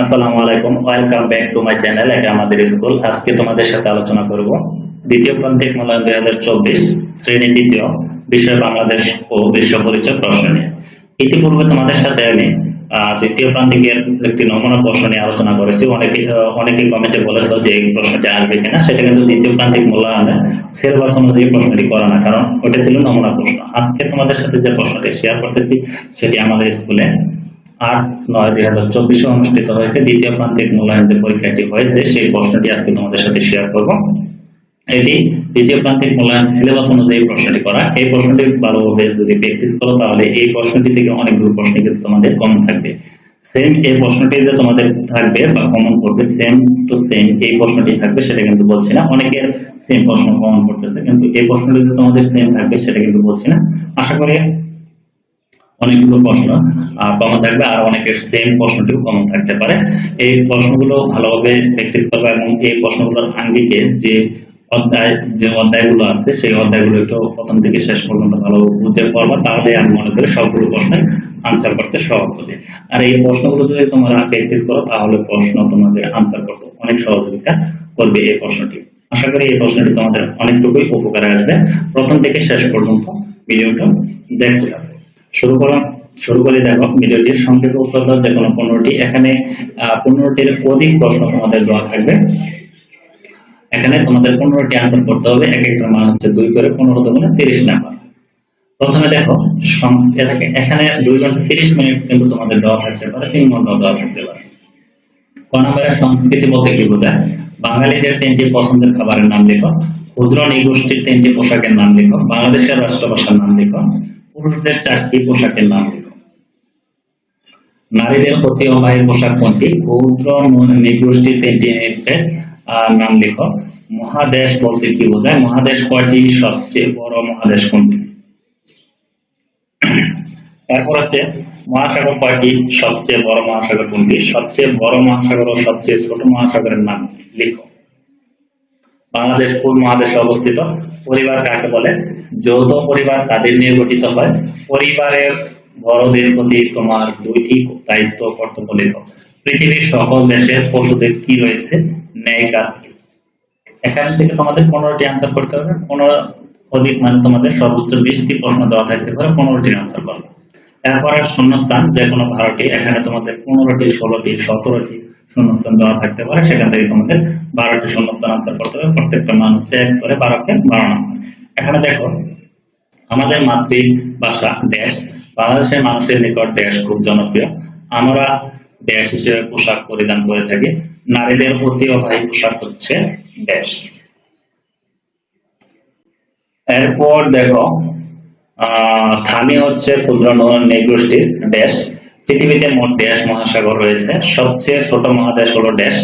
আসসালামু আলাইকুম। Welcome back to my channel এটা আমাদের স্কুল। আজকে তোমাদের সাথে আলোচনা করব দ্বিতীয় প্রান্তিক মূল্যায়ন দুই হাজার চব্বিশ, শ্রেণি দ্বিতীয়, বিষয় বাংলাদেশ ও বিশ্ব পরিচয় প্রশ্ন নিয়ে। ইতিপূর্বে তোমাদের সাথে আমি দ্বিতীয় প্রান্তিকের একটি নমুনা প্রশ্ন নিয়ে আলোচনা করেছি। অনেকে অনেকে কমেন্টে বলেছ যে এই প্রশ্নটি আসবে কিনা। সেটা কিন্তু দ্বিতীয় প্রান্তিক মূল্যায়নে সিলেবাস অনুযায়ী প্রশ্নটি করা না, কারণ ওটা ছিল নমুনা প্রশ্ন। আজকে তোমাদের সাথে যে প্রশ্নটি শেয়ার করতেছি, সেটি আমাদের স্কুলে আট, নয়, দুই হাজার চব্বিশে অনুষ্ঠিত হয়েছে। দ্বিতীয় প্রান্তিক মূল্যায়ন পরীক্ষাটি হয়েছে। সেই প্রশ্নটি আজকে তোমাদের সাথে শেয়ার করব। এটি দ্বিতীয় প্রান্তিক মূল্যায়ন সিলেবাস অনুযায়ী প্রশ্নটি করা। এই প্রশ্নটি ভালোভাবে যদি প্র্যাকটিস করো, তাহলে এই প্রশ্নটি থেকে অনেকগুলো প্রশ্ন কিন্তু তোমাদের কমন থাকবে। সেম এই প্রশ্নটি যে তোমাদের থাকবে বা কমন করবে সেম টু সেম এই প্রশ্নটি থাকবে, সেটা কিন্তু বলছি না। অনেকের সেম প্রশ্ন কমন করতেছে, কিন্তু এই প্রশ্নটি যে তোমাদের সেম থাকবে, সেটা কিন্তু বলছি না। আশা করি অনেকগুলো প্রশ্ন কমন থাকবে আর অনেকের সেম প্রশ্নটিও কমন থাকতে পারে। এই প্রশ্নগুলো ভালোভাবে প্র্যাকটিস করবে এবং এই প্রশ্নগুলোর আঙ্গিকে যে অধ্যায়, যে অধ্যায়গুলো আছে, সেই অধ্যায়গুলো একটু প্রথম থেকে শেষ পর্যন্ত ভালো বুঝতে পারবা তাহলে আমি মনে করি সবগুলো প্রশ্নের আনসার করতে সহজ হবে। আর এই প্রশ্নগুলো যদি তোমরা প্র্যাকটিস করো, তাহলে প্রশ্ন তোমাদের আনসার করতে অনেক সহযোগিতা করবে এই প্রশ্নটি। আশা করি এই প্রশ্নটি তোমাদের অনেকটুকুই উপকারে আসবে। প্রথম থেকে শেষ পর্যন্ত ভিডিওটা দেখতে থাকো। শুরু করা শুরু করে দেখো ভিডিওটির সংক্ষেপে উত্তর দাও, যে কোনো পনেরোটি। এখানে পনেরোটির অধিক প্রশ্ন তোমাদের দেওয়া থাকবে। এখানে তোমাদের পনেরোটি আনসার করতে হবে। এক একটা মান হচ্ছে দুই করে পনেরো দুগুণে তিরিশ নাম্বার। প্রথমে দেখো এখানে দুই ঘণ্টা তিরিশ মিনিট কিন্তু তোমাদের দেওয়া থাকতে পারে, তিন ঘণ্টা দেওয়া থাকতে পারে। ক নম্বরের সংস্কৃতি বলতে কি বোঝায়? বাঙালিদের তিনটি পছন্দের খাবারের নাম লেখো। ক্ষুদ্র নিগোষ্ঠীর তিনটি পোশাকের নাম লেখো। বাংলাদেশের রাষ্ট্রভাষার নাম লেখো। পুরুষদের চারটি পোশাকের নাম লেখো নারীদের ঐতিহ্যবাহী পোশাক কোনটি? ক্ষুদ্র ন- নিগোষ্ঠীর তিনটি নৃত্যের নাম লেখো। মহাদেশ বলতে কি বোঝায়? মহাদেশ কয়টি? সবচেয়ে বড় মহাদেশ কোনটি? এরপর হচ্ছে, মহাসাগর কয়টি? সবচেয়ে বড় মহাসাগর কোনটি? সবচেয়ে বড় মহাসাগর ও সবচেয়ে ছোট মহাসাগরের নাম লিখো। বাংলাদেশ কোন মহাদেশে অবস্থিত? পরিবার কাকে বলে? যৌথ পরিবার কাদের নিয়ে গঠিত হয়? পরিবারের বড়দের প্রতি তোমার দুইটি দায়িত্ব, কর্তব্য লেখো পৃথিবীর সকল দেশের পশুদের কি রয়েছে? ন্যায় কাজ কি? এখান থেকে তোমাদের পনেরোটি আনসার করতে হবে। পনেরো অধিক মানে তোমাদের সর্বোচ্চ বিশটি প্রশ্ন দেওয়া থাকতে পারে পনেরোটির আনসার করবে এরপরে শূন্যস্থান যে কোনো বারোটি এখানে তোমাদের পনেরোটি, ষোলোটি, সতেরোটি শূন্যস্থান দেওয়া থাকতে পারে, সেখান থেকে তোমাদের বারোটি শূন্যস্থান আনসার করতে হবে। প্রত্যেকটা মান হচ্ছে এক করে বারোকে বারো নম্বর এখানে দেখো, আমাদের মাতৃভাষা দেশ বাংলাদেশের মানুষের নিকট দেশ খুব জনপ্রিয়। আমরা দেশ হিসেবে পোশাক পরিধান করে থাকি। নারীদের ঐতিহ্যবাহী পোশাক হচ্ছে দেশ এরপর দেখো থামি হচ্ছে ক্ষুদ্র নৃগোষ্ঠীর দেশ পৃথিবীতে মোট দেশ মহাসাগর রয়েছে। সবচেয়ে ছোট মহাদেশ হলো দেশ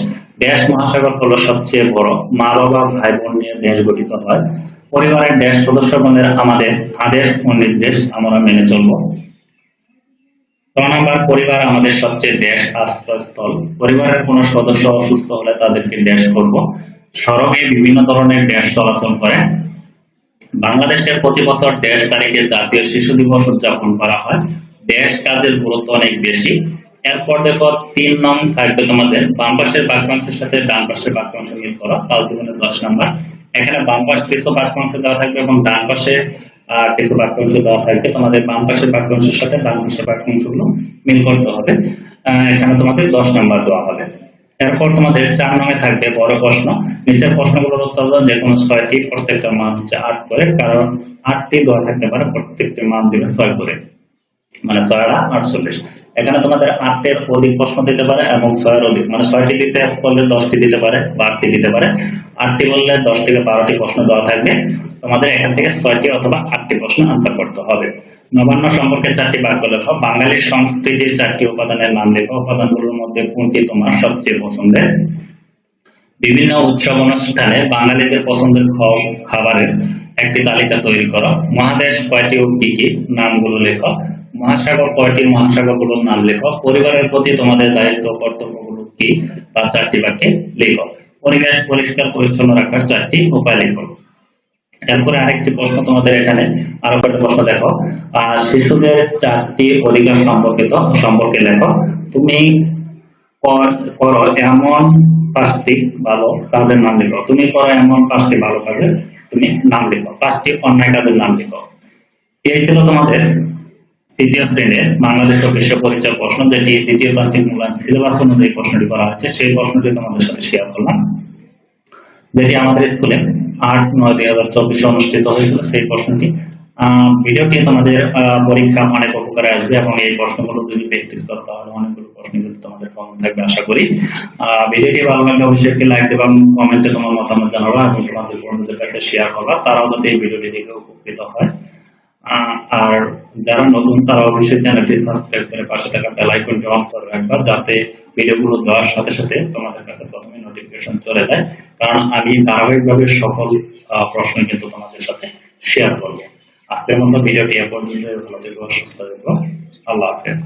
দেশ মহাসাগর হলো সবচেয়ে বড়। মা বাবা, ভাই বোন নিয়ে দেশ গঠিত হয়। পরিবারের দেশ সদস্যগণের আমাদের আদেশ ও নির্দেশ আমরা মেনে চলবো। নম্বর, পরিবার আমাদের সবচেয়ে আশ্রয়স্থল। পরিবারের কোনো সদস্য অসুস্থ হলে তাদেরকে দেশ করব। সড়কে বিভিন্ন ধরনের দেশ চলাচল করে। বাংলাদেশের প্রতি বছর তারিখে জাতীয় শিশু দিবস উদযাপন করা হয়। দেশ কাজের গুরুত্ব অনেক বেশি। এরপর দেখো তিন নং থাকবে তোমাদের বাম পাশের বাক্যাংশের সাথে ডান পাশের বাক্যাংশ মিল করো তাহলে জীবনে দশ নম্বর। এখানে বাম পাশ কিছু বাক্যাংশ দেওয়া থাকবে এবং ডান পাশে আহ, কিছু বাক্যাংশ দেওয়া থাকবে। তোমাদের বাম পাশের বাক্যাংশের সাথে ডান পাশের বাক্যাংশগুলো মিল করতে হবে। এখানে তোমাদের দশ নম্বর দেওয়া হবে। এরপর তোমাদের চার নামে থাকবে বড় প্রশ্ন। নিচের প্রশ্নগুলোর উত্তর দাও যে কোনো ছয়টি প্রত্যেকটা মান হচ্ছে আট করে কারণ আটটি দেওয়া থাকতে পারে প্রত্যেকটি মান দিবে ছয় করে। মানে ছয় আট আটচল্লিশ এখানে তোমাদের আটের অধিক প্রশ্ন দিতে পারে এবং ছয়ের অধিক। মানে ছয়টি দিতে বললে দশটি দিতে পারে বা আটটি দিতে পারে। আটটি বললে দশ থেকে বারোটি প্রশ্ন দেওয়া থাকবে। তোমাদের এখান থেকে ছয়টি অথবা আটটি প্রশ্ন আনসার করতে হবে। নবান্ন সম্পর্কে চারটি বাক্য লেখো। বাঙালির সংস্কৃতির চারটি উপাদানের নাম লেখো। উপাদানগুলোর মধ্যে কোনটি তোমার সবচেয়ে পছন্দের? বিভিন্ন উৎসব অনুষ্ঠানে বাঙালিদের পছন্দের খাবারের একটি তালিকা তৈরি করো। মহাদেশ কয়টি ও কি কি নামগুলো লেখো। মহাসাগর কয়টি মহাসাগরগুলোর নাম লেখো পরিবারের প্রতি তোমাদের দায়িত্ব, কর্তব্যগুলো কি? তা চারটি বাক্যে লেখো পরিবেশ পরিষ্কার, পরিচ্ছন্ন রাখার চারটি উপায় লেখো এরপরে আরেকটি প্রশ্ন তোমাদের এখানে, আরও কয়েকটি প্রশ্ন দেখো। শিশুদের চারটি অধিকার সম্পর্কিত সম্পর্কে লেখো। তুমি করো এমন পাঁচটি ভালো কাজের নাম লিখো। তুমি করো এমন পাঁচটি ভালো কাজের তুমি নাম লিখো। পাঁচটি অন্যায় কাজের নাম লিখো। এই ছিল তোমাদের তৃতীয় শ্রেণির বাংলাদেশ ও বিশ্ব পরিচয় প্রশ্ন, যেটি দ্বিতীয় প্রান্তিক মূল্যায়ন সিলেবাস অনুযায়ী প্রশ্নটি করা হয়েছে, সেই প্রশ্নটি তোমাদের সাথে শেয়ার করলাম, যেটি আমাদের স্কুলে আট নয় দুই হাজার চব্বিশে অনুষ্ঠিত হয়েছিল সেই প্রশ্নটি। ভিডিওটি তোমাদের পরীক্ষা অনেক উপকারে আসবে এবং এই প্রশ্নগুলো যদি প্র্যাকটিস করতে হবে অনেকগুলো প্রশ্ন কিন্তু তোমাদের কমন থাকবে, আশা করি। ভিডিওটি ভালো লাগলে অবশ্যই একটি লাইক দেবা এবং কমেন্টে তোমার মতামত জানাবা, এবং তোমাদের বন্ধুদের কাছে শেয়ার করবা, তারাও যাতে এই ভিডিওটি দেখে উপকৃত হয়। আর যারা নতুন, তারা অবশ্যই চ্যানেলটি সাবস্ক্রাইব করে পাশে থাকা বেল আইকনটি অন করে রাখবা, যাতে ভিডিওগুলো দেওয়ার সাথে সাথে তোমাদের কাছে প্রথমে নোটিফিকেশন চলে যায়। কারণ আমি ধারাবাহিকভাবে সকল প্রশ্ন কিন্তু তোমাদের সাথে শেয়ার করব। আজকের মতো ভিডিওটি এ পর্যন্ত ভালো থেকো, সুস্থ থেকো। আল্লাহ হাফেজ।